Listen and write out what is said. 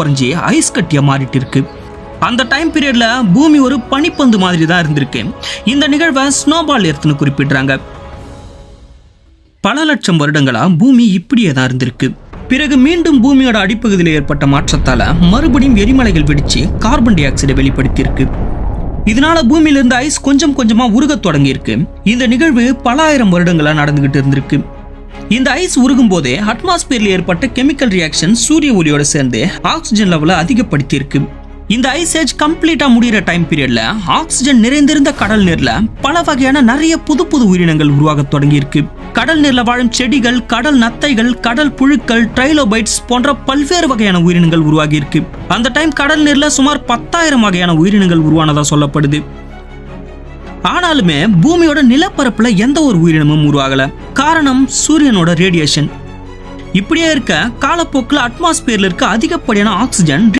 குறைஞ்சி ஐஸ் கட்டியாக மாறிட்டு இருக்கு. அந்த டைம் பீரியட்ல பூமி ஒரு பனிப்பந்து மாதிரி தான் இருந்திருக்கு. இந்த நிகழ்வை ஸ்னோபால் எர்த்னு குறிப்பிடுறாங்க. பல லட்சம் வருடங்களா பூமி இப்படியே தான் இருந்திருக்கு. பிறகு மீண்டும் பூமியோட அடிப்பகுதியில் ஏற்பட்ட மாற்றத்தால மறுபடியும் எரிமலைகள் வெடிச்சு கார்பன் டை ஆக்சைடை வெளிப்படுத்தியிருக்கு. இதனால பூமியிலிருந்து ஐஸ் கொஞ்சம் கொஞ்சமா உருகத் தொடங்கியிருக்கு. இந்த நிகழ்வு பல ஆயிரம் வருடங்களா நடந்துகிட்டு இருந்திருக்கு. இந்த ஐஸ் உருகும் போதே அட்மாஸ்பியர்ல ஏற்பட்ட கெமிக்கல் ரியாக்ஷன் சூரிய ஒளியோட சேர்ந்து ஆக்சிஜன் லெவலை அதிகப்படுத்தி இருக்கு இந்த ஐஸ் ஏஜ் கம்ப்ளீட்டா முடிகிற டைம் பீரியட்ல ஆக்சிஜன் நிறைந்திருந்த கடல் நீர்ல பல வகையான நிறைய புது புது உயிரினங்கள் உருவாக தொடங்கி இருக்கு கடல் நீர்ல வாழும் செடிகள் கடல் நத்தைகள் கடல் புழுக்கள் ட்ரைலோபைட்ஸ் போன்ற பல்வேறு வகையான உயிரினங்கள் உருவாகி இருக்கு அந்த டைம் கடல் நீர்ல சுமார் பத்தாயிரம் வகையான உயிரினங்கள் உருவானதா சொல்லப்படுது. ஆனாலுமே பூமியோட நிலப்பரப்புல எந்த ஒரு உயிரினமும் உருவாகல. காரணம் சூரியனோட ரேடியேஷன் இப்படியே இருக்க காலப்போக்கில் அட்மாஸ்பியர்ல இருக்க அதிகப்படியான ஆக்சிஜன்